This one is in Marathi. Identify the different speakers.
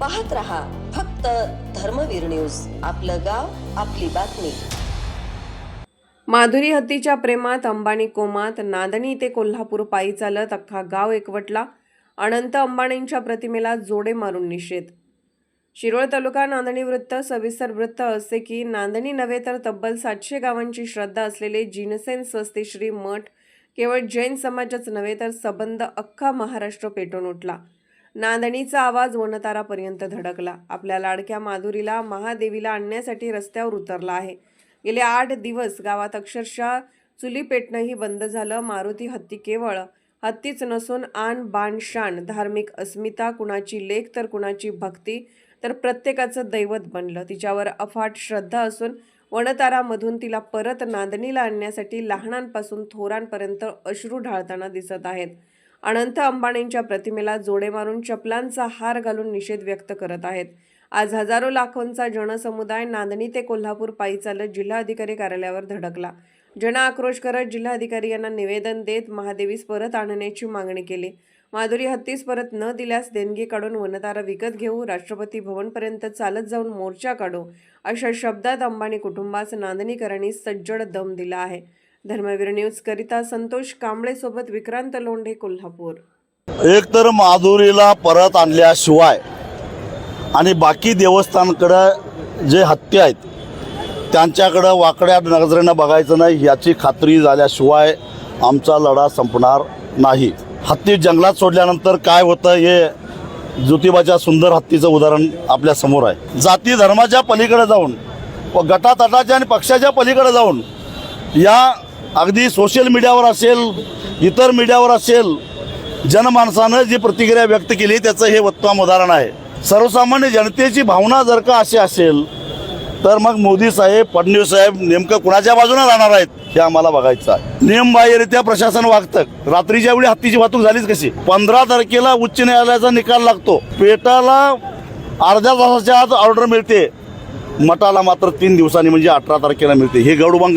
Speaker 1: पाहत रहा फक्त धर्मवीर न्यूज. आपलं गाव आपली बातमी.
Speaker 2: माधुरी हत्तीच्या प्रेमात अंबानी कोमात नांदणी ते कोल्हापूर पायी चालत अख्खा गाव एकवटला. अनंत अंबानींच्या प्रतिमेला जोडे मारून निषेध. शिरोळ तालुका नांदणी वृत्त सविस्तर वृत्त असे की नांदणी नव्हे तर तब्बल सातशे गावांची श्रद्धा असलेले जिनसेन स्वस्ती श्री मठ केवळ जैन समाजाच नव्हे तर सबंध अख्खा महाराष्ट्र पेटून उठला. नांदणीचा आवाज वनतारापर्यंत धडकला. आपल्या लाडक्या माधुरीला महादेवीला आणण्यासाठी रस्त्यावर उतरला आहे. गेले आठ दिवस गावात अक्षरशः चुली पेटणंही बंद झालं. मारुती हत्ती केवळ हत्तीच नसून आन बाण शान धार्मिक अस्मिता कुणाची लेख तर कुणाची भक्ती तर प्रत्येकाचं दैवत बनलं. तिच्यावर अफाट श्रद्धा असून वनतारामधून तिला परत नांदणीला आणण्यासाठी लहानांपासून थोरांपर्यंत अश्रू ढाळताना दिसत आहेत. अनंत अंबानींच्या प्रतिमेला जोडे मारून चपलांचा हार घालून निषेध व्यक्त करत आहेत. आज हजारो लाखोंचा जनसमुदाय नांदणी ते कोल्हापूर पायी चालत जिल्हाधिकारी कार्यालयावर धडकला. जन आक्रोश करत जिल्हाधिकारी यांना निवेदन देत महादेवीस परत आणण्याची मागणी केली. माधुरी हत्तीस परत न दिल्यास देणगी काढून वनतारा विकत घेऊ राष्ट्रपती भवनपर्यंत चालत जाऊन मोर्चा काढू अशा शब्दात अंबानी कुटुंबास नांदणीकरांनी सज्जड दम दिला आहे. धर्मवीर न्यूज करिता संतोष कांबळे सोबत विक्रांत लोंढे कोल्हापूर.
Speaker 3: एक तर माधुरीला परत आणल्याशिवाय आणि बाकी देवस्थानकडं जे हत्या आहेत त्यांच्याकडं वाकड्या नजरेनं बघायचं नाही याची खात्री झाल्याशिवाय आमचा लढा संपणार नाही. हत्ती जंगलात सोडल्यानंतर काय होतं हे ज्योतिबाच्या सुंदर हत्तीचं उदाहरण आपल्यासमोर आहे. जाती धर्माच्या पलीकडे जाऊन व गटातटाच्या आणि पक्षाच्या पलीकडे जाऊन या अगदी सोशल मीडियावर असेल इतर मीडियावर असेल जनमानसानं जी प्रतिक्रिया व्यक्त केली त्याचं हे उत्तम उदाहरण आहे. सर्वसामान्य जनतेची भावना जर का अशी असेल तर मग मोदी साहेब फडणवीस साहेब नेमकं कुणाच्या बाजूने राहणार आहेत हे आम्हाला बघायचं आहे. नियमबाह्यरित्या प्रशासन वागतं. रात्रीच्या वेळी हत्तीची वाहतूक झालीच कशी? पंधरा तारखेला उच्च न्यायालयाचा निकाल लागतो. पेटाला अर्ध्या तासाच्या आत ऑर्डर मिळते. मठाला मात्र तीन दिवसांनी म्हणजे अठरा तारखेला मिळते. हे गौडबंग